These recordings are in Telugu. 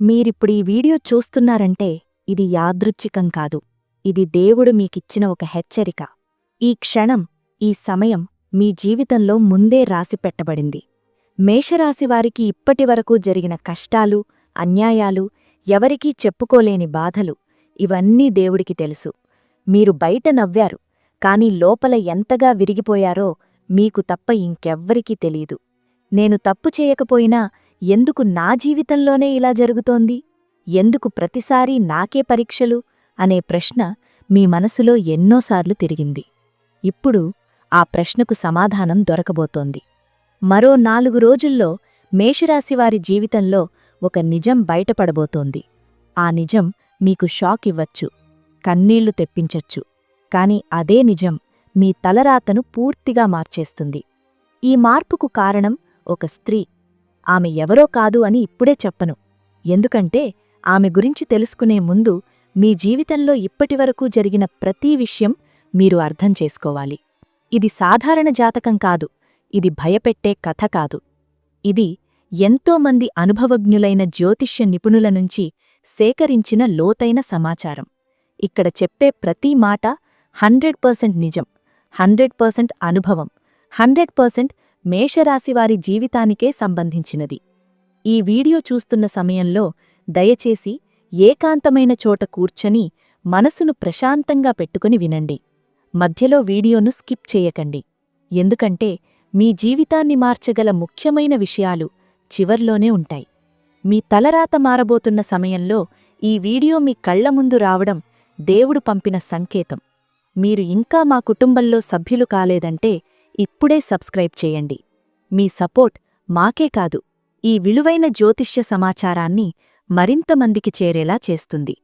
మీరిప్పుడు ఈ వీడియో చూస్తున్నారంటే ఇది యాదృచ్ఛికం కాదు. ఇది దేవుడు మీకిచ్చిన ఒక హెచ్చరిక. ఈ క్షణం ఈ సమయం మీ జీవితంలో ముందే రాసిపెట్టబడింది. మేషరాశివారికి ఇప్పటివరకు జరిగిన కష్టాలు అన్యాయాలు ఎవరికీ చెప్పుకోలేని బాధలు ఇవన్నీ దేవుడికి తెలుసు. మీరు బయట నవ్వారు కాని లోపల ఎంతగా విరిగిపోయారో మీకు తప్ప ఇంకెవ్వరికీ తెలీదు. నేను తప్పు చేయకపోయినా ఎందుకు నా జీవితంలోనే ఇలా జరుగుతోంది? ఎందుకు ప్రతిసారీ నాకే పరీక్షలు? అనే ప్రశ్న మీ మనసులో ఎన్నోసార్లు తిరిగింది. ఇప్పుడు ఆ ప్రశ్నకు సమాధానం దొరకబోతోంది. మరో నాలుగు రోజుల్లో మేషరాశివారి జీవితంలో ఒక నిజం బయటపడబోతోంది. ఆ నిజం మీకు షాక్ ఇవ్వచ్చు కన్నీళ్ళు తెప్పించచ్చు. కాని అదే నిజం మీ తలరాతను పూర్తిగా మార్చేస్తుంది. ఈ మార్పుకు కారణం ఒక స్త్రీ. ఆమె ఎవరో కాదు అని ఇప్పుడే చెప్పను. ఎందుకంటే ఆమె గురించి తెలుసుకునే ముందు మీ జీవితంలో ఇప్పటివరకు జరిగిన ప్రతి విషయం మీరు అర్థం చేసుకోవాలి. ఇది సాధారణ జాతకం కాదు. ఇది భయపెట్టే కథ కాదు. ఇది ఎంతోమంది అనుభవజ్ఞులైన జ్యోతిష్య నిపుణుల నుంచి సేకరించిన లోతైన సమాచారం. ఇక్కడ చెప్పే ప్రతి మాట హండ్రెడ్ పర్సెంట్ నిజం హండ్రెడ్ పర్సెంట్ అనుభవం హండ్రెడ్ పర్సెంట్ మేషరాశివారి జీవితానికే సంబంధించినది. ఈ వీడియో చూస్తున్న సమయంలో దయచేసి ఏకాంతమైన చోట కూర్చని మనసును ప్రశాంతంగా పెట్టుకుని వినండి. మధ్యలో వీడియోను స్కిప్ చేయకండి. ఎందుకంటే మీ జీవితాన్ని మార్చగల ముఖ్యమైన విషయాలు చివర్లోనే ఉంటాయి. మీ తలరాత మారబోతున్న సమయంలో ఈ వీడియో మీ కళ్ళ ముందు రావడం దేవుడు పంపిన సంకేతం. మీరు ఇంకా మా కుటుంబంలో సభ్యులు కాలేదంటే ఇప్పుడే సబ్స్క్రైబ్ చేయండి. మీ సపోర్ట్ మాకే కాదు ఈ విలువైన జ్యోతిష్య సమాచారాన్ని మరింత మందికి చేరేలా చేస్తుంది.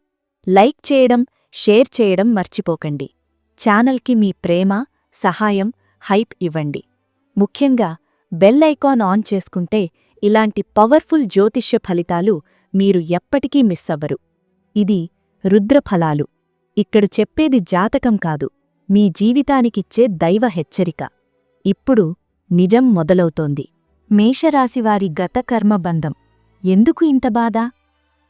లైక్ చేయడం షేర్ చేయడం మర్చిపోకండి. ఛానల్కి మీ ప్రేమ సహాయం హైప్ ఇవ్వండి. ముఖ్యంగా బెల్ ఐకాన్ ఆన్ చేసుకుంటే ఇలాంటి పవర్ఫుల్ జ్యోతిష్య ఫలితాలు మీరు ఎప్పటికీ మిస్ అవ్వరు. ఇది రుద్రఫలాలు. ఇక్కడ చెప్పేది జాతకం కాదు మీ జీవితానికిచ్చే దైవ హెచ్చరిక. ఇప్పుడు నిజం మొదలవుతోంది. మేషరాశివారి గత కర్మబంధం ఎందుకు ఇంత బాధ?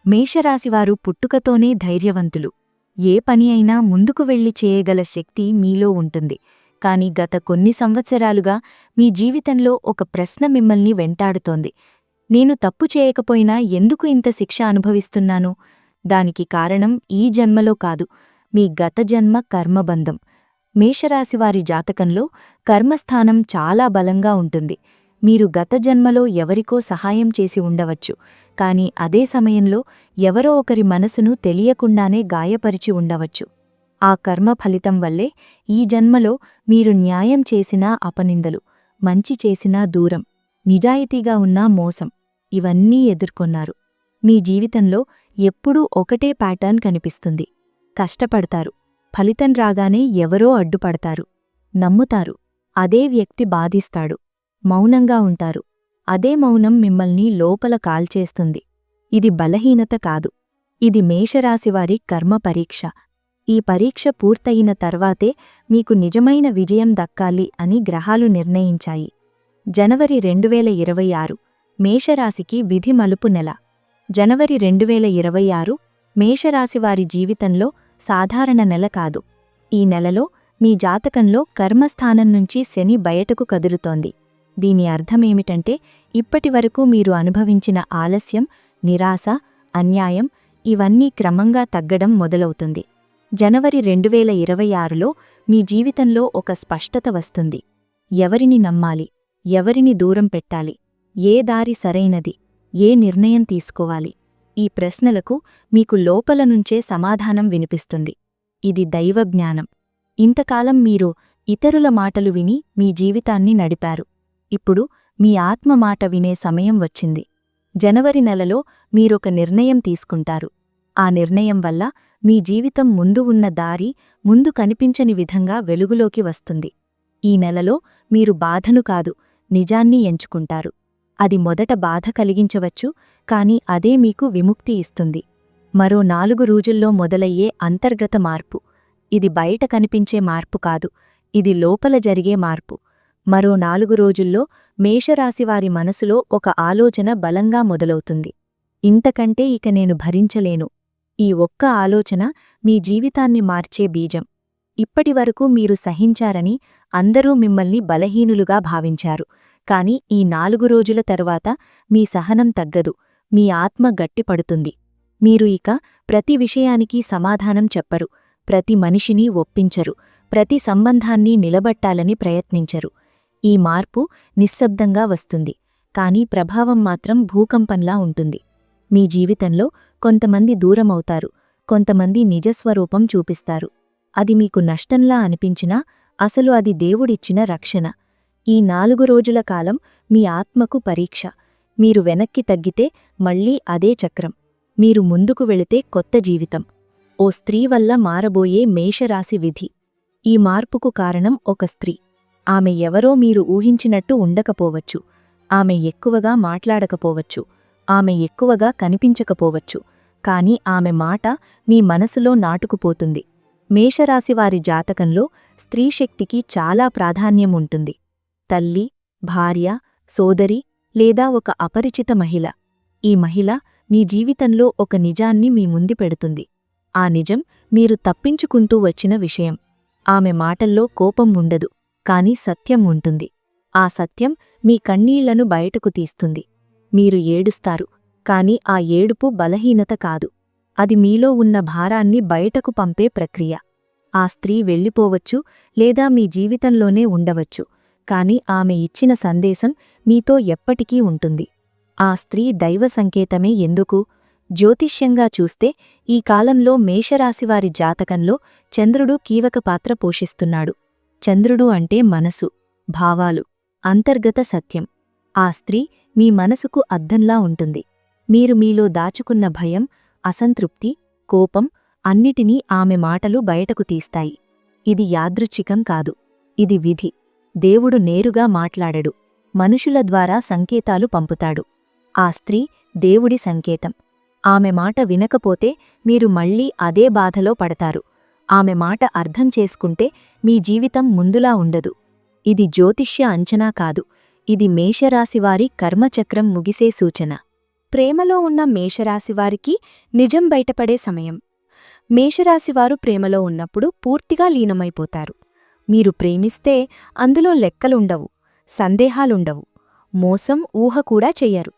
మేషరాశివారు పుట్టుకతోనే ధైర్యవంతులు. ఏ పని అయినా ముందుకు వెళ్ళి చేయగల శక్తి మీలో ఉంటుంది. కాని గత కొన్ని సంవత్సరాలుగా మీ జీవితంలో ఒక ప్రశ్న మిమ్మల్ని వెంటాడుతోంది. నేను తప్పు చేయకపోయినా ఎందుకు ఇంత శిక్ష అనుభవిస్తున్నాను? దానికి కారణం ఈ జన్మలో కాదు. మీ గత జన్మ కర్మబంధం మేషరాశివారి జాతకంలో కర్మస్థానం చాలా బలంగా ఉంటుంది. మీరు గత జన్మలో ఎవరికో సహాయం చేసి ఉండవచ్చు. కాని అదే సమయంలో ఎవరో ఒకరి మనసును తెలియకుండానే గాయపరిచి ఉండవచ్చు. ఆ కర్మ ఫలితం వల్లే ఈ జన్మలో మీరు న్యాయం చేసినా అపనిందలు మంచి చేసినా దూరం నిజాయితీగా ఉన్నా మోసం ఇవన్నీ ఎదుర్కొన్నారు. మీ జీవితంలో ఎప్పుడూ ఒకటే ప్యాటర్న్ కనిపిస్తుంది. కష్టపడతారు. ఫలితం రాగానే ఎవరో అడ్డుపడతారు నమ్ముతారు. అదే వ్యక్తి బాధిస్తాడు. మౌనంగా ఉంటారు. అదే మౌనం మిమ్మల్ని లోపల కాల్చేస్తుంది. ఇది బలహీనత కాదు. ఇది మేషరాశివారి కర్మ పరీక్ష. ఈ పరీక్ష పూర్తయిన తర్వాతే మీకు నిజమైన విజయం దక్కాలి అని గ్రహాలు నిర్ణయించాయి. జనవరి రెండువేల ఇరవై ఆరు మేషరాశికి విధి మలుపు నెల. జనవరి రెండువేల ఇరవై ఆరు మేషరాశివారి జీవితంలో సాధారణ నెల కాదు. ఈ నెలలో మీ జాతకంలో కర్మస్థానం నుంచి శని బయటకు కదులుతోంది. దీని అర్థమేమిటంటే ఇప్పటివరకు మీరు అనుభవించిన ఆలస్యం నిరాశ అన్యాయం ఇవన్నీ క్రమంగా తగ్గడం మొదలవుతుంది. జనవరి రెండువేల ఇరవై ఆరులో మీ జీవితంలో ఒక స్పష్టత వస్తుంది. ఎవరిని నమ్మాలి? ఎవరిని దూరం పెట్టాలి? ఏ దారి సరైనది? ఏ నిర్ణయం తీసుకోవాలి? ఈ ప్రశ్నలకు మీకు లోపల నుంచే సమాధానం వినిపిస్తుంది. ఇది దైవజ్ఞానం ఇంతకాలం మీరు ఇతరుల మాటలు విని మీ జీవితాన్ని నడిపారు. ఇప్పుడు మీ ఆత్మ మాట వినే సమయం వచ్చింది. జనవరి నెలలో మీరొక నిర్ణయం తీసుకుంటారు. ఆ నిర్ణయం వల్ల మీ జీవితం ముందు ఉన్న దారి ముందు కనిపించని విధంగా వెలుగులోకి వస్తుంది. ఈ నెలలో మీరు బాధను కాదు నిజాన్ని ఎంచుకుంటారు. అది మొదట బాధ కలిగించవచ్చు కాని అదే మీకు విముక్తి ఇస్తుంది. మరో నాలుగు రోజుల్లో మొదలయ్యే అంతర్గత మార్పు. ఇది బయట కనిపించే మార్పు కాదు ఇది లోపల జరిగే మార్పు. మరో నాలుగు రోజుల్లో మేషరాశివారి మనసులో ఒక ఆలోచన బలంగా మొదలవుతుంది. ఇంతకంటే ఇక నేను భరించలేను. ఈ ఒక్క ఆలోచన మీ జీవితాన్ని మార్చే బీజం. ఇప్పటివరకు మీరు సహించారని అందరూ మిమ్మల్ని బలహీనులుగా భావించారు. కాని ఈ నాలుగు రోజుల తరువాత మీ సహనం తగ్గదు. మీ ఆత్మ గట్టిపడుతుంది. మీరు ఇక ప్రతి విషయానికి సమాధానం చెప్పరు. ప్రతి మనిషిని ఒప్పించరు. ప్రతి సంబంధాన్ని నిలబట్టాలని ప్రయత్నించరు. ఈ మార్పు నిశ్శబ్దంగా వస్తుంది. కానీ ప్రభావం మాత్రం భూకంపంలా ఉంటుంది. మీ జీవితంలో కొంతమంది దూరమవుతారు. కొంతమంది నిజస్వరూపం చూపిస్తారు. అది మీకు నష్టంలా అనిపించినా అసలు అది దేవుడిచ్చిన రక్షణ. ఈ నాలుగు రోజుల కాలం మీ ఆత్మకు పరీక్ష. మీరు వెనక్కి తగ్గితే మళ్ళీ అదే చక్రం. మీరు ముందుకు వెళితే కొత్త జీవితం. ఓ స్త్రీ వల్ల మారబోయే మేషరాశి విధి. ఈ మార్పుకు కారణం ఒక స్త్రీ. ఆమె ఎవరో మీరు ఊహించినట్టు ఉండకపోవచ్చు. ఆమె ఎక్కువగా మాట్లాడకపోవచ్చు. ఆమె ఎక్కువగా కనిపించకపోవచ్చు. కాని ఆమె మాట మీ మనసులో నాటుకుపోతుంది. మేషరాశివారి జాతకంలో స్త్రీశక్తికి చాలా ప్రాధాన్యం ఉంటుంది. తల్లి భార్య సోదరి లేదా ఒక అపరిచిత మహిళ. ఈ మహిళ మీ జీవితంలో ఒక నిజాన్ని మీ ముందు పెడుతుంది. ఆ నిజం మీరు తప్పించుకుంటూ వచ్చిన విషయం. ఆమె మాటల్లో కోపం ఉండదు కాని సత్యం ఉంటుంది. ఆ సత్యం మీ కన్నీళ్ళను బయటకు తీస్తుంది. మీరు ఏడుస్తారు కాని ఆ ఏడుపు బలహీనత కాదు. అది మీలో ఉన్న భారాన్ని బయటకు పంపే ప్రక్రియ. ఆ స్త్రీ వెళ్ళిపోవచ్చు లేదా మీ జీవితంలోనే ఉండవచ్చు. కాని ఆమె ఇచ్చిన సందేశం మీతో ఎప్పటికీ ఉంటుంది. ఆ స్త్రీ దైవ సంకేతమే ఎందుకు? జ్యోతిష్యంగా చూస్తే ఈ కాలంలో మేషరాశివారి జాతకంలో చంద్రుడు కీవక పాత్ర పోషిస్తున్నాడు. చంద్రుడు అంటే మనసు భావాలు అంతర్గత సత్యం. ఆ స్త్రీ మీ మనసుకు అద్దంలా ఉంటుంది. మీరు మీలో దాచుకున్న భయం అసంతృప్తి కోపం అన్నిటినీ ఆమె మాటలు బయటకు తీస్తాయి. ఇది యాదృచ్ఛికం కాదు. ఇది విధి. దేవుడు నేరుగా మాట్లాడడు. మనుషుల ద్వారా సంకేతాలు పంపుతాడు. ఆ స్త్రీ దేవుడి సంకేతం. ఆమె మాట వినకపోతే మీరు మళ్ళీ అదే బాధలో పడతారు. ఆమె మాట అర్థం చేసుకుంటే మీ జీవితం ముందులా ఉండదు. ఇది జ్యోతిష్య అంచనా కాదు. ఇది మేషరాశివారి కర్మచక్రం ముగిసే సూచన. ప్రేమలో ఉన్న మేషరాశివారికి నిజం బయటపడే సమయం. మేషరాశివారు ప్రేమలో ఉన్నప్పుడు పూర్తిగా లీనమైపోతారు. మీరు ప్రేమిస్తే అందులో లెక్కలుండవు సందేహాలుండవు మోసం ఊహ కూడా చెయ్యరు.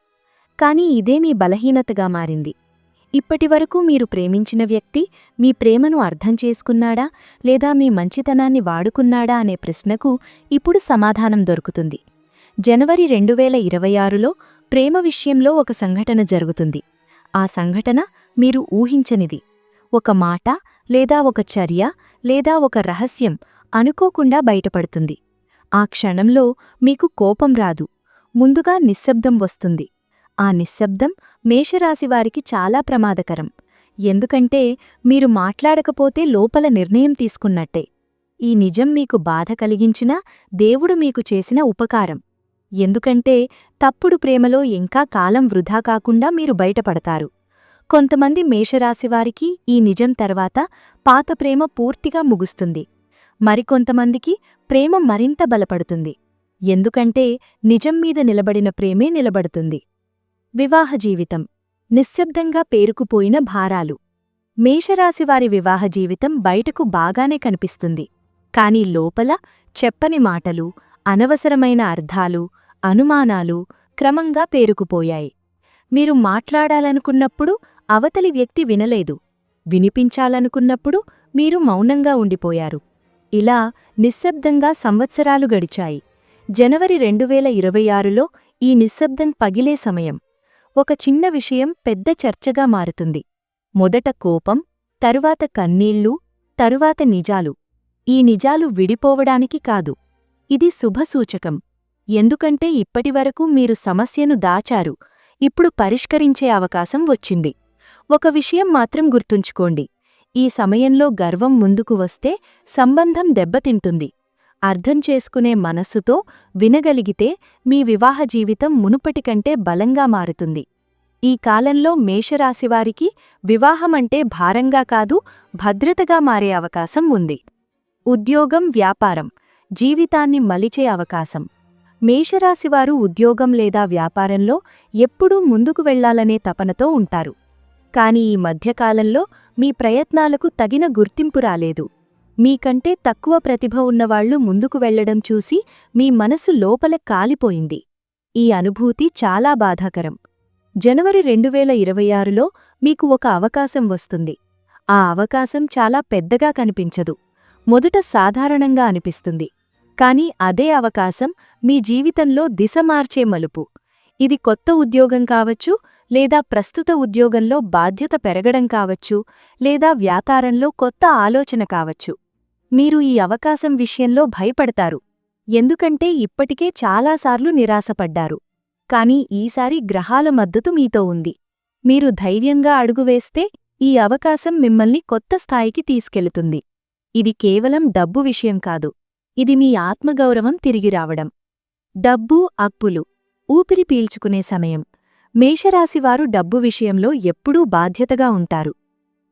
కాని ఇదే మీ బలహీనతగా మారింది. ఇప్పటివరకు మీరు ప్రేమించిన వ్యక్తి మీ ప్రేమను అర్థం చేసుకున్నాడా లేదా మీ మంచితనాన్ని వాడుకున్నాడా అనే ప్రశ్నకు ఇప్పుడు సమాధానం దొరుకుతుంది. జనవరి రెండు వేల ఇరవై ఆరులో ప్రేమ విషయంలో ఒక సంఘటన జరుగుతుంది. ఆ సంఘటన మీరు ఊహించనిది. ఒక మాట లేదా ఒక చర్య లేదా ఒక రహస్యం అనుకోకుండా బయటపడుతుంది. ఆ క్షణంలో మీకు కోపం రాదు. ముందుగా నిశ్శబ్దం వస్తుంది. ఆ నిశ్శబ్దం మేషరాశివారికి చాలా ప్రమాదకరం. ఎందుకంటే మీరు మాట్లాడకపోతే లోపల నిర్ణయం తీసుకున్నట్టే. ఈ నిజం మీకు బాధ కలిగించినా దేవుడు మీకు చేసిన ఉపకారం. ఎందుకంటే తప్పుడు ప్రేమలో ఇంకా కాలం వృధా కాకుండా మీరు బయటపడతారు. కొంతమంది మేషరాశివారికి ఈ నిజం తర్వాత పాత ప్రేమ పూర్తిగా ముగుస్తుంది. మరికొంతమందికి ప్రేమ మరింత బలపడుతుంది. ఎందుకంటే నిజం మీద నిలబడిన ప్రేమే నిలబడుతుంది. వివాహ జీవితం. నిశ్శబ్దంగా పేరుకుపోయిన భారాలు. మేషరాశివారి వివాహ జీవితం బయటకు బాగానే కనిపిస్తుంది. కాని లోపల చెప్పని మాటలు అనవసరమైన అర్థాలు అనుమానాలు క్రమంగా పేరుకుపోయాయి. మీరు మాట్లాడాలనుకున్నప్పుడు అవతలి వ్యక్తి వినలేదు. వినిపించాలనుకున్నప్పుడు మీరు మౌనంగా ఉండిపోయారు. ఇలా నిశ్శబ్దంగా సంవత్సరాలు గడిచాయి. జనవరి రెండు వేల ఇరవై ఆరులో ఈ నిశ్శబ్దం పగిలే సమయం. ఒక చిన్న విషయం పెద్ద చర్చగా మారుతుంది. మొదట కోపం తరువాత కన్నీళ్ళు తరువాత నిజాలు. ఈ నిజాలు విడిపోవడానికి కాదు. ఇది శుభసూచకం ఎందుకంటే ఇప్పటివరకు మీరు సమస్యను దాచారు. ఇప్పుడు పరిష్కరించే అవకాశం వచ్చింది. ఒక విషయం మాత్రం గుర్తుంచుకోండి. ఈ సమయంలో గర్వం ముందుకు వస్తే సంబంధం దెబ్బతింటుంది. అర్థం చేసుకునే మనస్సుతో వినగలిగితే మీ వివాహ జీవితం మునుపటికంటే బలంగా మారుతుంది. ఈ కాలంలో మేషరాశివారికి వివాహమంటే భారంగా కాదు భద్రతగా మారే అవకాశం ఉంది. ఉద్యోగం వ్యాపారం జీవితాన్ని మలిచే అవకాశం. మేషరాశివారు ఉద్యోగం లేదా వ్యాపారంలో ఎప్పుడూ ముందుకు వెళ్ళాలనే తపనతో ఉంటారు. కాని ఈ మధ్యకాలంలో మీ ప్రయత్నాలకు తగిన గుర్తింపు రాలేదు. మీకంటే తక్కువ ప్రతిభ ఉన్నవాళ్ళు ముందుకు వెళ్ళడం చూసి మీ మనసు లోపల కాలిపోయింది. ఈ అనుభూతి చాలా బాధాకరం. జనవరి రెండువేల ఇరవై ఆరులో మీకు ఒక అవకాశం వస్తుంది. ఆ అవకాశం చాలా పెద్దగా కనిపించదు. మొదట సాధారణంగా అనిపిస్తుంది. కాని అదే అవకాశం మీ జీవితంలో దిశ మార్చే మలుపు. ఇది కొత్త ఉద్యోగం కావచ్చు లేదా ప్రస్తుత ఉద్యోగంలో బాధ్యత పెరగడం కావచ్చు లేదా వ్యాపారంలో కొత్త ఆలోచన కావచ్చు. మీరు ఈ అవకాశం విషయంలో భయపడతారు. ఎందుకంటే ఇప్పటికే చాలాసార్లు నిరాశపడ్డారు. కాని ఈసారి గ్రహాల మద్దతు మీతో ఉంది. మీరు ధైర్యంగా అడుగువేస్తే ఈ అవకాశం మిమ్మల్ని కొత్త స్థాయికి తీసుకెళుతుంది. ఇది కేవలం డబ్బు విషయం కాదు. ఇది మీ ఆత్మగౌరవం తిరిగి రావడం. డబ్బు అప్పులు. ఊపిరి పీల్చుకునే సమయం. మేషరాశివారు డబ్బు విషయంలో ఎప్పుడూ బాధ్యతగా ఉంటారు.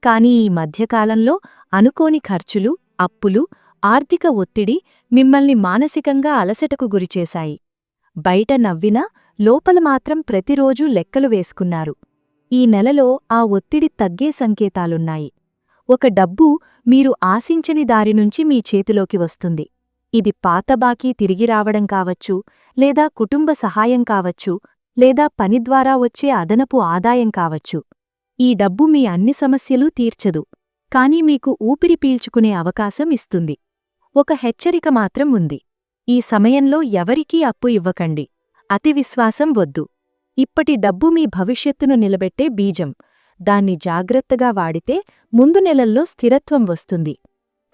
కాని ఈ మధ్యకాలంలో అనుకోని ఖర్చులు అప్పులు ఆర్థిక ఒత్తిడి మిమ్మల్ని మానసికంగా అలసటకు గురిచేశాయి. బయట నవ్వినా లోపల మాత్రం ప్రతిరోజూ లెక్కలు వేసుకున్నారు. ఈ నెలలో ఆ ఒత్తిడి తగ్గే సంకేతాలున్నాయి. ఒక డబ్బు మీరు ఆశించని దారినుంచి మీ చేతిలోకి వస్తుంది. ఇది పాత బాకీ తిరిగి రావడం కావచ్చు లేదా కుటుంబ సహాయం కావచ్చు లేదా పని ద్వారా వచ్చే అదనపు ఆదాయం కావచ్చు. ఈ డబ్బు మీ అన్ని సమస్యలూ తీర్చదు. కానీ మీకు ఊపిరి పీల్చుకునే అవకాశం ఇస్తుంది. ఒక హెచ్చరిక మాత్రం ఉంది. ఈ సమయంలో ఎవరికీ అప్పు ఇవ్వకండి. అతి విశ్వాసం వద్దు. ఇప్పటి డబ్బు మీ భవిష్యత్తును నిలబెట్టే బీజం. దాన్ని జాగ్రత్తగా వాడితే ముందు నెలల్లో స్థిరత్వం వస్తుంది.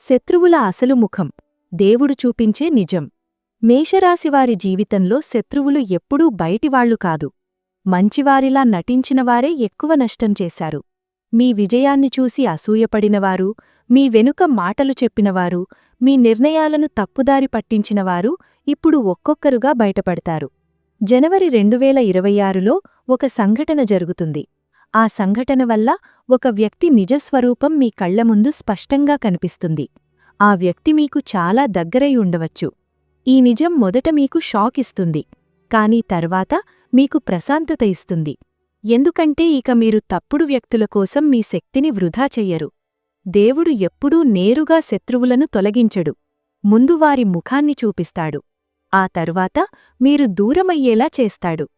శత్రువుల అసలు ముఖం. దేవుడు చూపించే నిజం. మేషరాశివారి జీవితంలో శత్రువులు ఎప్పుడూ బయటివాళ్ళు కాదు. మంచివారిలా నటించినవారే ఎక్కువ నష్టం చేశారు. మీ విజయాన్ని చూసి అసూయపడినవారు మీ వెనుక మాటలు చెప్పినవారు మీ నిర్ణయాలను తప్పుదారి పట్టించినవారు ఇప్పుడు ఒక్కొక్కరుగా బయటపడతారు. జనవరి రెండువేల ఇరవై ఆరులో ఒక సంఘటన జరుగుతుంది. ఆ సంఘటన వల్ల ఒక వ్యక్తి నిజస్వరూపం మీ కళ్ళ ముందు స్పష్టంగా కనిపిస్తుంది. ఆ వ్యక్తి మీకు చాలా దగ్గరై ఉండవచ్చు. ఈ నిజం మొదట మీకు షాక్ ఇస్తుంది కానీ తర్వాత మీకు ప్రశాంతత ఇస్తుంది. ఎందుకంటే ఇక మీరు తప్పుడు వ్యక్తుల కోసం మీ శక్తిని వృధా చెయ్యరు. దేవుడు ఎప్పుడూ నేరుగా శత్రువులను తొలగించడు. ముందు వారి ముఖాన్ని చూపిస్తాడు. ఆ తరువాత మీరు దూరమయ్యేలా చేస్తాడు.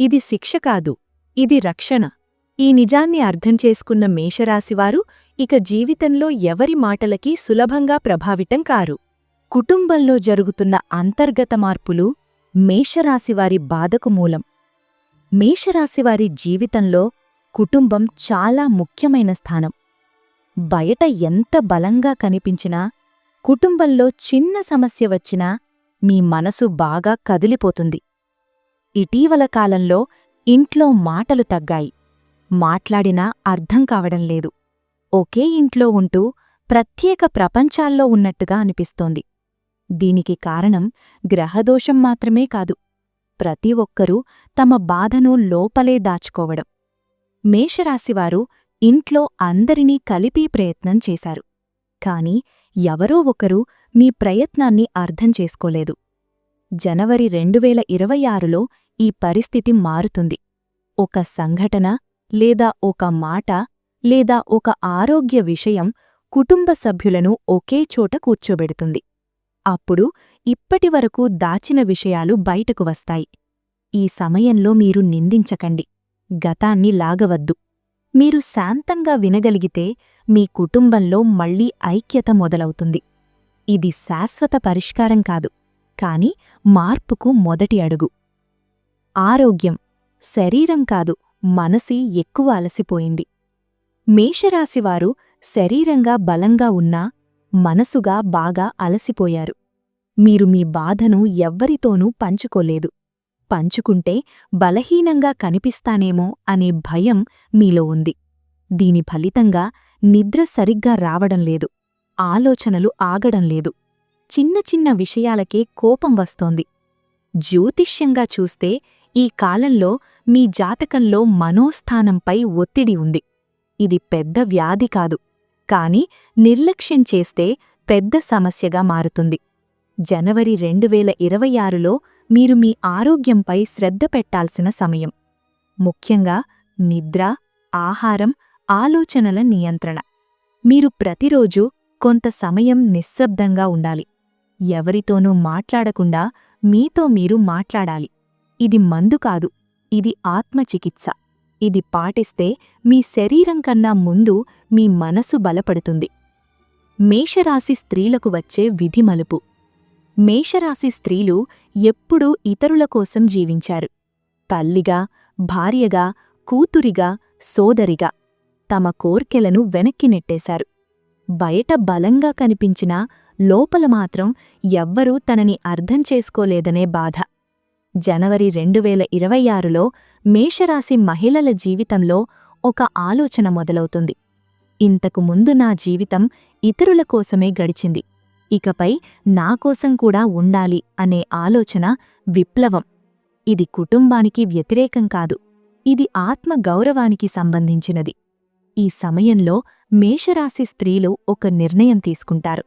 ఇది శిక్ష కాదు ఇది రక్షణ. ఈ నిజాన్ని అర్థం చేసుకున్న మేషరాశివారు ఇక జీవితంలో ఎవరి మాటలకి సులభంగా ప్రభావితం కారు. కుటుంబంలో జరుగుతున్న అంతర్గత మార్పులు మేషరాశివారి బాధకు మూలం. మేషరాశివారి జీవితంలో కుటుంబం చాలా ముఖ్యమైన స్థానం. బయట ఎంత బలంగా కనిపించినా కుటుంబంలో చిన్న సమస్య వచ్చినా మీ మనసు బాగా కదిలిపోతుంది. ఇటీవల కాలంలో ఇంట్లో మాటలు తగ్గాయి. మాట్లాడినా అర్థం కావడం లేదు. ఒకే ఇంట్లో ఉంటూ ప్రత్యేక ప్రపంచాల్లో ఉన్నట్టుగా అనిపిస్తోంది. దీనికి కారణం గ్రహదోషం మాత్రమే కాదు. ప్రతి ఒక్కరూ తమ బాధను లోపలే దాచుకోవడం. మేషరాశివారు ఇంట్లో అందరినీ కలిపి ప్రయత్నం చేశారు. కాని ఎవరో ఒకరు మీ ప్రయత్నాన్ని అర్థం చేసుకోలేదు. జనవరి రెండువేల ఇరవై ఆరులో ఈ పరిస్థితి మారుతుంది. ఒక సంఘటన లేదా ఒక మాట లేదా ఒక ఆరోగ్య విషయం కుటుంబ సభ్యులను ఒకే చోట కూర్చోబెడుతుంది. అప్పుడు ఇప్పటివరకు దాచిన విషయాలు బయటకు వస్తాయి. ఈ సమయంలో మీరు నిందించకండి. గతాన్ని లాగవద్దు. మీరు శాంతంగా వినగలిగితే మీ కుటుంబంలో మళ్ళీ ఐక్యత మొదలవుతుంది. ఇది శాశ్వత పరిష్కారం కాదు. కాని మార్పుకు మొదటి అడుగు. ఆరోగ్యం. శరీరం కాదు మనసి ఎక్కువ అలసిపోయింది. మేషరాశివారు శరీరంగా బలంగా ఉన్నా మనసుగా బాగా అలసిపోయారు. మీరు మీ బాధను ఎవ్వరితోనూ పంచుకోలేదు. పంచుకుంటే బలహీనంగా కనిపిస్తానేమో అనే భయం మీలో ఉంది. దీని ఫలితంగా నిద్ర సరిగ్గా రావడం లేదు. ఆలోచనలు ఆగడం లేదు. చిన్న చిన్న విషయాలకే కోపం వస్తోంది. జ్యోతిష్యంగా చూస్తే ఈ కాలంలో మీ జాతకంలో మనోస్థానంపై ఒత్తిడి ఉంది. ఇది పెద్ద వ్యాధి కాదు. కాని నిర్లక్ష్యం చేస్తే పెద్ద సమస్యగా మారుతుంది. జనవరి రెండువేల ఇరవై ఆరులో మీరు మీ ఆరోగ్యంపై శ్రద్ధ పెట్టాల్సిన సమయం. ముఖ్యంగా నిద్ర ఆహారం ఆలోచనల నియంత్రణ. మీరు ప్రతిరోజు కొంత సమయం నిశ్శబ్దంగా ఉండాలి. ఎవరితోనూ మాట్లాడకుండా మీతో మీరు మాట్లాడాలి. ఇది మందు కాదు ఇది ఆత్మచికిత్స. ఇది పాటిస్తే మీ శరీరం కన్నా ముందు మీ మనసు బలపడుతుంది. మేషరాశి స్త్రీలకు వచ్చే విధి మలుపు మేషరాశి స్త్రీలు ఎప్పుడూ ఇతరుల కోసం జీవించారు. తల్లిగా భార్యగా కూతురిగా సోదరిగా తమ కోర్కెలను వెనక్కి నెట్టేశారు. బయట బలంగా కనిపించినా లోపల మాత్రం ఎవ్వరూ తనని అర్థం చేసుకోలేదనే బాధ. జనవరి రెండు వేల ఇరవై ఆరులో మేషరాశి మహిళల జీవితంలో ఒక ఆలోచన మొదలవుతుంది. ఇంతకు ముందు నా జీవితం ఇతరుల కోసమే గడిచింది. ఇకపై నా కోసం కూడా ఉండాలి అనే ఆలోచన విప్లవం. ఇది కుటుంబానికి వ్యతిరేకం కాదు. ఇది ఆత్మ గౌరవానికి సంబంధించినది. ఈ సమయంలో మేషరాశి స్త్రీలు ఒక నిర్ణయం తీసుకుంటారు.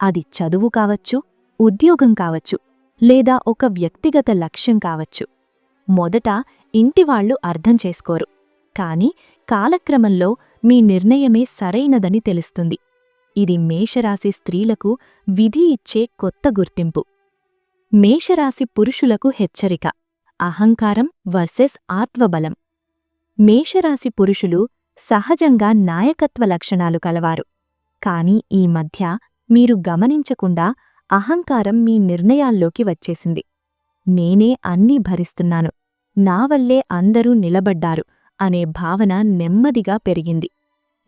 అది చదువు కావచ్చు ఉద్యోగం కావచ్చు లేదా ఒక వ్యక్తిగత లక్ష్యం కావచ్చు. మొదట ఇంటివాళ్ళు అర్థం చేసుకోరు. కాని కాలక్రమంలో మీ నిర్ణయమే సరైనదని తెలుస్తుంది. ఇది మేషరాశి స్త్రీలకు విధి ఇచ్చే కొత్త గుర్తింపు. మేషరాశి పురుషులకు హెచ్చరిక. అహంకారం వర్సెస్ ఆత్వబలం మేషరాశి పురుషులు సహజంగా నాయకత్వ లక్షణాలు కలవారు. కాని ఈ మధ్య మీరు గమనించకుండా అహంకారం మీ నిర్ణయాల్లోకి వచ్చేసింది. నేనే అన్నీ భరిస్తున్నాను. నా వల్లే అందరూ నిలబడ్డారు అనే భావన నెమ్మదిగా పెరిగింది.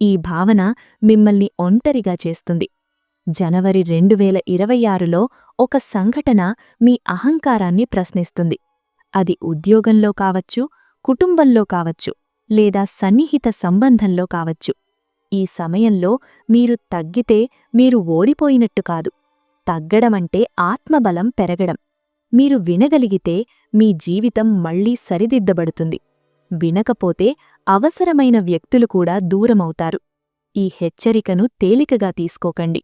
ఈ భావన మిమ్మల్ని ఒంటరిగా చేస్తుంది. జనవరి రెండు వేల ఇరవై ఆరులో ఒక సంఘటన మీ అహంకారాన్ని ప్రశ్నిస్తుంది. అది ఉద్యోగంలో కావచ్చు కుటుంబంలో కావచ్చు లేదా సన్నిహిత సంబంధంలో కావచ్చు. ఈ సమయంలో మీరు తగ్గితే మీరు ఓడిపోయినట్టు కాదు. తగ్గడమంటే ఆత్మబలం పెరగడం. మీరు వినగలిగితే మీ జీవితం మళ్ళీ సరిదిద్దబడుతుంది. వినకపోతే అవసరమైన వ్యక్తులు కూడా దూరమవుతారు. ఈ హెచ్చరికను తేలికగా తీసుకోకండి.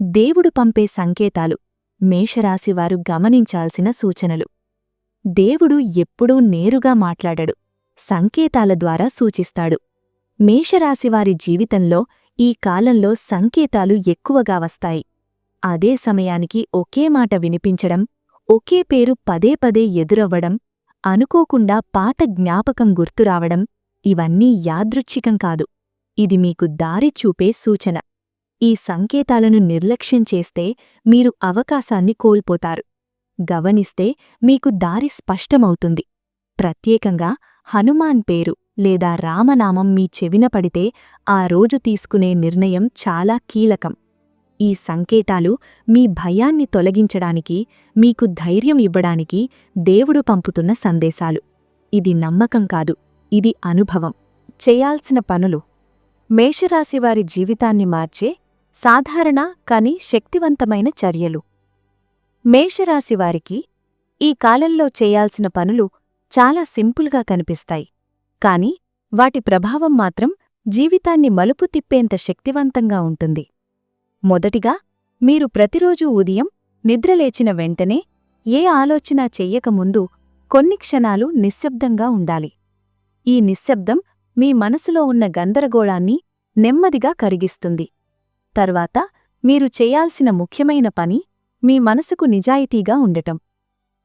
దేవుడు పంపే సంకేతాలు మేషరాశివారు గమనించాల్సిన సూచనలు. దేవుడు ఎప్పుడూ నేరుగా మాట్లాడడు సంకేతాల ద్వారా సూచిస్తాడు. మేషరాశివారి జీవితంలో ఈ కాలంలో సంకేతాలు ఎక్కువగా వస్తాయి. అదే సమయానికి ఒకే మాట వినిపించడం ఒకే పేరు పదే పదే ఎదురవ్వడం అనుకోకుండా పాత జ్ఞాపకం గుర్తురావడం ఇవన్నీ యాదృచ్ఛికం కాదు. ఇది మీకు దారి చూపే సూచన. ఈ సంకేతాలను నిర్లక్ష్యం చేస్తే మీరు అవకాశాన్ని కోల్పోతారు. గమనిస్తే మీకు దారి స్పష్టమవుతుంది. ప్రత్యేకంగా హనుమాన్ పేరు లేదా రామనామం మీ చెవిన పడితే ఆ రోజు తీసుకునే నిర్ణయం చాలా కీలకం. ఈ సంకేతాలు మీ భయాన్ని తొలగించడానికి మీకు ధైర్యం ఇవ్వడానికి దేవుడు పంపుతున్న సందేశాలు. ఇది నమ్మకం కాదు ఇది అనుభవం. చేయాల్సిన పనులు. మేషరాశివారి జీవితాన్ని మార్చే సాధారణ కాని శక్తివంతమైన చర్యలు. మేషరాశివారికి ఈ కాలంలో చేయాల్సిన పనులు చాలా సింపుల్గా కనిపిస్తాయి. కాని వాటి ప్రభావం మాత్రం జీవితాన్ని మలుపు తిప్పేంత శక్తివంతంగా ఉంటుంది. మొదటిగా మీరు ప్రతిరోజూ ఉదయం నిద్రలేచిన వెంటనే ఏ ఆలోచన చెయ్యకముందు కొన్ని క్షణాలు నిశ్శబ్దంగా ఉండాలి. ఈ నిశ్శబ్దం మీ మనసులో ఉన్న గందరగోళాన్ని నెమ్మదిగా కరిగిస్తుంది. తర్వాత మీరు చేయాల్సిన ముఖ్యమైన పని మీ మనసుకు నిజాయితీగా ఉండటం.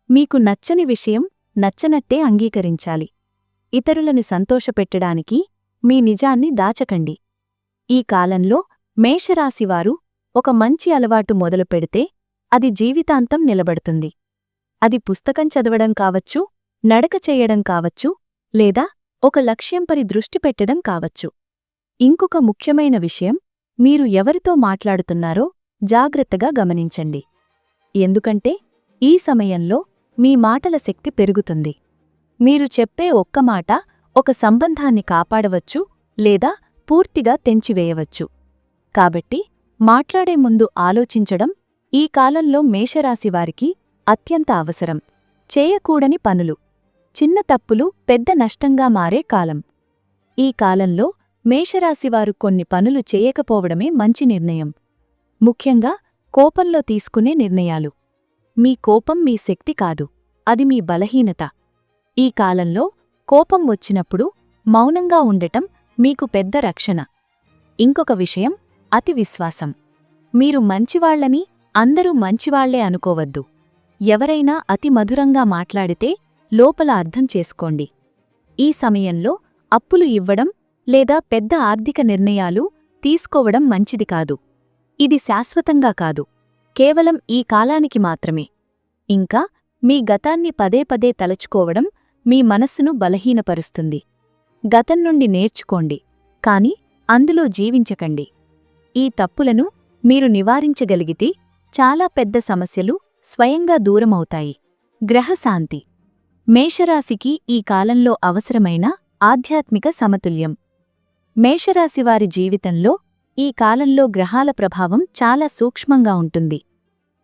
మీకు నచ్చని విషయం నచ్చనట్టే అంగీకరించాలి. ఇతరులని సంతోషపెట్టడానికి మీ నిజాన్ని దాచకండి. ఈ కాలంలో మేషరాశివారు ఒక మంచి అలవాటు మొదలు పెడితే అది జీవితాంతం నిలబడుతుంది. అది పుస్తకం చదవడం కావచ్చు నడక చేయడం కావచ్చు లేదా ఒక లక్ష్యంపై దృష్టి పెట్టడం కావచ్చు. ఇంకొక ముఖ్యమైన విషయం మీరు ఎవరితో మాట్లాడుతున్నారో జాగ్రత్తగా గమనించండి. ఎందుకంటే ఈ సమయంలో మీ మాటల శక్తి పెరుగుతుంది. మీరు చెప్పే ఒక్క మాట ఒక సంబంధాన్ని కాపాడవచ్చు లేదా పూర్తిగా తెంచివేయవచ్చు. కాబట్టి మాట్లాడే ముందు ఆలోచించడం ఈ కాలంలో మేషరాశివారికి అత్యంత అవసరం. చేయకూడని పనులు. చిన్న తప్పులు పెద్ద నష్టంగా మారే కాలం. ఈ కాలంలో మేషరాశివారు కొన్ని పనులు చేయకపోవడమే మంచి నిర్ణయం. ముఖ్యంగా కోపంలో తీసుకునే నిర్ణయాలు. మీ కోపం మీ శక్తి కాదు. అది మీ బలహీనత. ఈ కాలంలో కోపం వచ్చినప్పుడు మౌనంగా ఉండటం మీకు పెద్ద రక్షణ. ఇంకొక విషయం అతి విశ్వాసం. మీరు మంచివాళ్ళని అందరూ మంచివాళ్ళే అనుకోవద్దు. ఎవరైనా అతి మధురంగా మాట్లాడితే లోపల అర్థం చేసుకోండి. ఈ సమయంలో అప్పులు ఇవ్వడం లేదా పెద్ద ఆర్థిక నిర్ణయాలు తీసుకోవడం మంచిది కాదు. ఇది శాశ్వతంగా కాదు. కేవలం ఈ కాలానికి మాత్రమే. ఇంకా మీ గతాన్ని పదే పదే తలచుకోవడం మీ మనస్సును బలహీనపరుస్తుంది. గతం నుండి నేర్చుకోండి. కాని అందులో జీవించకండి. ఈ తప్పులను మీరు నివారించగలిగితే చాలా పెద్ద సమస్యలు స్వయంగా దూరమవుతాయి. గ్రహశాంతి మేషరాశికి ఈ కాలంలో అవసరమైన ఆధ్యాత్మిక సమతుల్యం. మేషరాశివారి జీవితంలో ఈ కాలంలో గ్రహాల ప్రభావం చాలా సూక్ష్మంగా ఉంటుంది.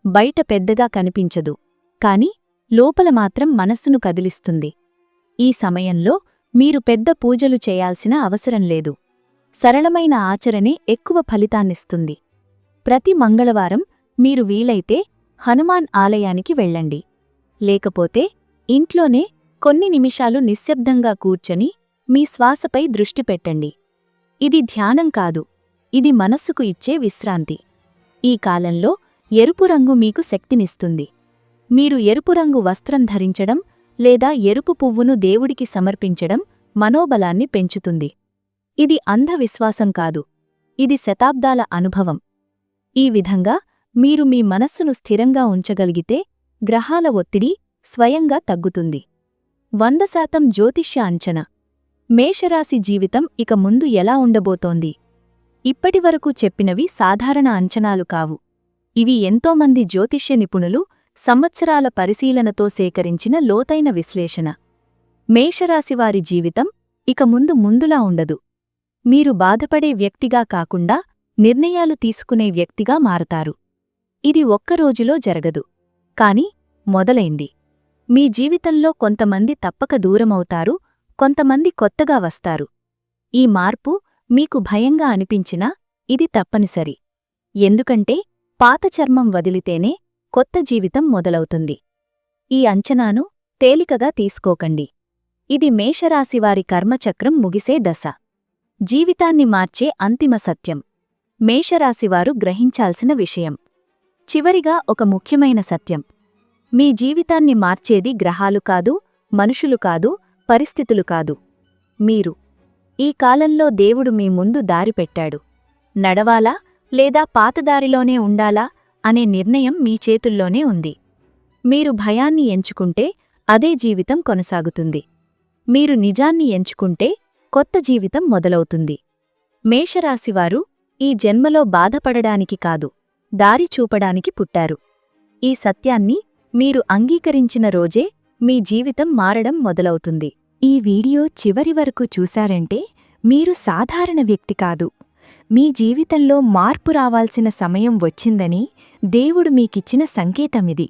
బయట పెద్దగా కనిపించదు. కాని లోపల మాత్రం మనస్సును కదిలిస్తుంది. ఈ సమయంలో మీరు పెద్ద పూజలు చేయాల్సిన అవసరం లేదు. సరళమైన ఆచరణే ఎక్కువ ఫలితాన్నిస్తుంది. ప్రతి మంగళవారం మీరు వీలైతే హనుమాన్ ఆలయానికి వెళ్ళండి. లేకపోతే ఇంట్లోనే కొన్ని నిమిషాలు నిశ్శబ్దంగా కూర్చొని మీ శ్వాసపై దృష్టి పెట్టండి. ఇది ధ్యానం కాదు ఇది మనస్సుకు ఇచ్చే విశ్రాంతి. ఈ కాలంలో ఎరుపు రంగు మీకు శక్తినిస్తుంది. మీరు ఎరుపు రంగు వస్త్రం ధరించడం లేదా ఎరుపు పువ్వును దేవుడికి సమర్పించడం మనోబలాన్ని పెంచుతుంది. ఇది అంధవిశ్వాసం కాదు. ఇది శతాబ్దాల అనుభవం. ఈ విధంగా మీరు మీ మనస్సును స్థిరంగా ఉంచగలిగితే గ్రహాల ఒత్తిడి స్వయంగా తగ్గుతుంది. వంద శాతం జ్యోతిష్య అంచనా. మేషరాశి జీవితం ఇక ముందు ఎలా ఉండబోతోంది? ఇప్పటివరకు చెప్పినవి సాధారణ అంచనాలు కావు. ఇవి ఎంతోమంది జ్యోతిష్య నిపుణులు సంవత్సరాల పరిశీలనతో సేకరించిన లోతైన విశ్లేషణ. మేషరాశివారి జీవితం ఇక ముందు ముందులా ఉండదు. మీరు బాధపడే వ్యక్తిగా కాకుండా నిర్ణయాలు తీసుకునే వ్యక్తిగా మారతారు. ఇది ఒక్కరోజులో జరగదు. కాని మొదలైంది. మీ జీవితంలో కొంతమంది తప్పక దూరమవుతారు కొంతమంది కొత్తగా వస్తారు. ఈ మార్పు మీకు భయంగా అనిపించినా ఇది తప్పనిసరి. ఎందుకంటే పాత చర్మం వదిలితేనే కొత్త జీవితం మొదలవుతుంది. ఈ అంచనాను తేలికగా తీసుకోకండి. ఇది మేషరాశివారి కర్మచక్రం ముగిసే దశ. జీవితాన్ని మార్చే అంతిమ సత్యం. మేషరాశివారు గ్రహించాల్సిన విషయం. చివరిగా ఒక ముఖ్యమైన సత్యం. మీ జీవితాన్ని మార్చేది గ్రహాలు కాదు మనుషులు కాదు పరిస్థితులు కాదు. మీరు. ఈ కాలంలో దేవుడు మీ ముందు దారి పెట్టాడు. నడవాలా లేదా పాతదారిలోనే ఉండాలా అనే నిర్ణయం మీ చేతుల్లోనే ఉంది. మీరు భయాన్ని ఎంచుకుంటే అదే జీవితం కొనసాగుతుంది. మీరు నిజాన్ని ఎంచుకుంటే కొత్త జీవితం మొదలవుతుంది. మేషరాశివారు ఈ జన్మలో బాధపడడానికి కాదు దారి చూపడానికి పుట్టారు. ఈ సత్యాన్ని మీరు అంగీకరించిన రోజే మీ జీవితం మారడం మొదలవుతుంది. ఈ వీడియో చివరి వరకు చూశారంటే మీరు సాధారణ వ్యక్తి కాదు. మీ జీవితంలో మార్పు రావాల్సిన సమయం వచ్చిందని దేవుడు మీకిచ్చిన సంకేతమిది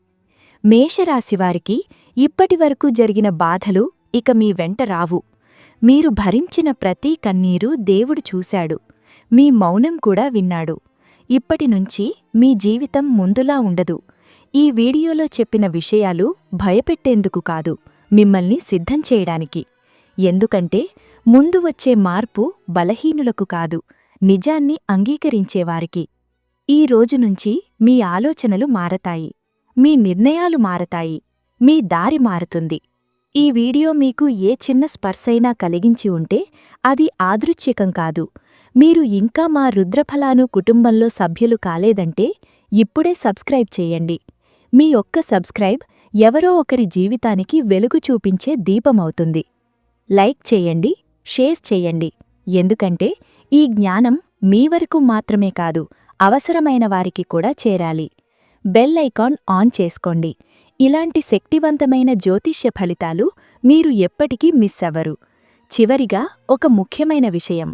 మేషరాశివారికి ఇప్పటివరకు జరిగిన బాధలు ఇక మీ వెంట రావు. మీరు భరించిన ప్రతి కన్నీరు దేవుడు చూశాడు. మీ మౌనం కూడా విన్నాడు. ఇప్పటినుంచి మీ జీవితం ముందులా ఉండదు. ఈ వీడియోలో చెప్పిన విషయాలు భయపెట్టేందుకు కాదు మిమ్మల్ని సిద్ధం చేయడానికి. ఎందుకంటే ముందు వచ్చే మార్పు బలహీనులకు కాదు నిజాన్ని అంగీకరించేవారికి ఈ రోజునుంచి మీ ఆలోచనలు మారతాయి. మీ నిర్ణయాలు మారతాయి. మీ దారి మారుతుంది. ఈ వీడియో మీకు ఏ చిన్న స్పర్శైనా కలిగించి ఉంటే అది ఆదృచ్ఛికం కాదు. మీరు ఇంకా మా రుద్రఫలాను కుటుంబంలో సభ్యులు కాలేదంటే ఇప్పుడే సబ్స్క్రైబ్ చేయండి. మీ ఒక్క సబ్స్క్రైబ్ ఎవరో ఒకరి జీవితానికి వెలుగు చూపించే దీపమవుతుంది. లైక్ చేయండి షేర్ చేయండి. ఎందుకంటే ఈ జ్ఞానం మీ వరకు మాత్రమే కాదు అవసరమైన వారికి కూడా చేరాలి. బెల్ ఐకాన్ ఆన్ చేసుకోండి. ఇలాంటి శక్తివంతమైన జ్యోతిష్య ఫలితాలు మీరు ఎప్పటికీ మిస్ అవ్వరు. చివరిగా ఒక ముఖ్యమైన విషయం.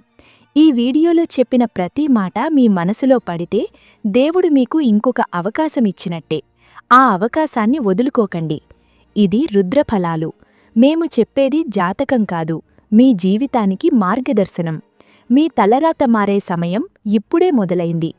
ఈ వీడియోలో చెప్పిన ప్రతి మాట మీ మనసులో పడితే దేవుడు మీకు ఇంకొక అవకాశమిచ్చినట్టే ఆ అవకాశాన్ని వదులుకోకండి. ఇది రుద్రఫలాలు. మేము చెప్పేది జాతకం కాదు. మీ జీవితానికి మార్గదర్శనం. మీ తలరాత మారే సమయం ఇప్పుడే మొదలైంది.